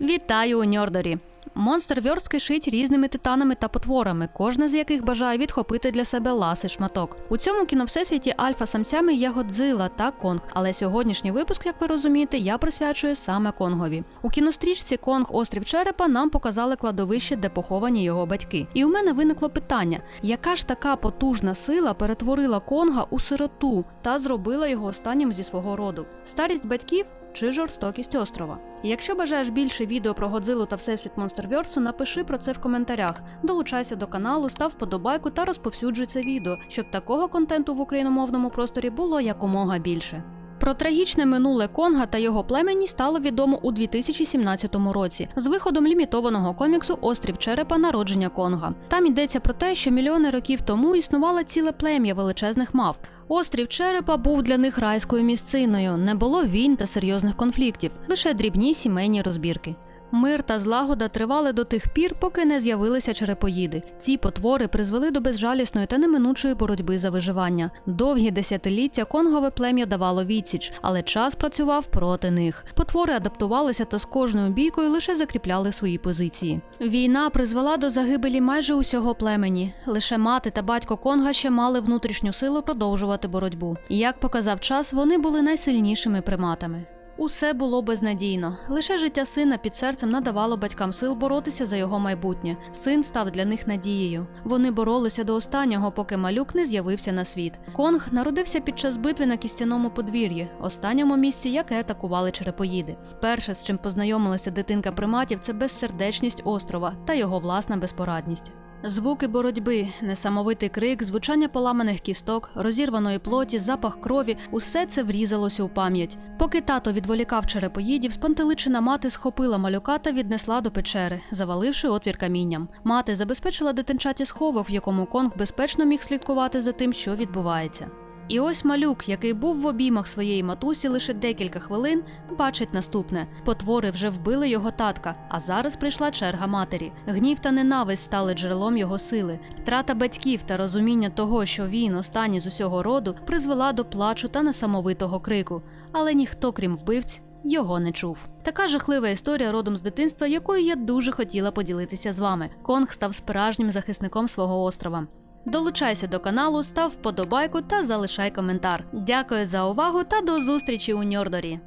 Вітаю у Ньордорі! Монстр шить різними титанами та потворами, кожна з яких бажає відхопити для себе ласий шматок. У цьому кіновсесвіті альфа-самцями є Годзила та Конг, але сьогоднішній випуск, як ви розумієте, я присвячую саме Конгові. У кінострічці Конг Острів Черепа нам показали кладовище, де поховані його батьки. І у мене виникло питання: яка ж така потужна сила перетворила Конга у сироту та зробила його останнім зі свого роду? Старість батьків чи жорстокість острова. Якщо бажаєш більше відео про Годзилу та всесвіт Монстервьорсу, напиши про це в коментарях. Долучайся до каналу, став вподобайку та розповсюджуй це відео, щоб такого контенту в україномовному просторі було якомога більше. Про трагічне минуле Конга та його племені стало відомо у 2017 році з виходом лімітованого коміксу Острів Черепа Народження Конга. Там йдеться про те, що мільйони років тому існувало ціле плем'я величезних мав. Острів Черепа був для них райською місциною, не було війн та серйозних конфліктів, лише дрібні сімейні розбірки. Мир та злагода тривали до тих пір, поки не з'явилися черепоїди. Ці потвори призвели до безжалісної та неминучої боротьби за виживання. Довгі десятиліття конгове плем'я давало відсіч, але час працював проти них. Потвори адаптувалися та з кожною бійкою лише закріпляли свої позиції. Війна призвела до загибелі майже усього племені. Лише мати та батько Конга ще мали внутрішню силу продовжувати боротьбу. І як показав час, вони були найсильнішими приматами. Усе було безнадійно. Лише життя сина під серцем надавало батькам сил боротися за його майбутнє. Син став для них надією. Вони боролися до останнього, поки малюк не з'явився на світ. Конг народився під час битви на кістяному подвір'ї, останньому місці, яке атакували черепоїди. Перше, з чим познайомилася дитинка приматів, це безсердечність острова та його власна безпорадність. Звуки боротьби, несамовитий крик, звучання поламаних кісток, розірваної плоті, запах крові усе це врізалося у пам'ять. Поки тато відволікав черепоїдів, спантеличена мати схопила малюка та віднесла до печери, заваливши отвір камінням. Мати забезпечила дитинчаті сховок, в якому Конг безпечно міг слідкувати за тим, що відбувається. І ось малюк, який був в обіймах своєї матусі лише декілька хвилин, бачить наступне: потвори вже вбили його татка, а зараз прийшла черга матері. Гнів та ненависть стали джерелом його сили. Втрата батьків та розуміння того, що він останній з усього роду, призвела до плачу та несамовитого крику. Але ніхто, крім вбивць, його не чув. Така жахлива історія родом з дитинства, якою я дуже хотіла поділитися з вами. Конг став справжнім захисником свого острова. Долучайся до каналу, став вподобайку та залишай коментар. Дякую за увагу та до зустрічі у Ньордорі.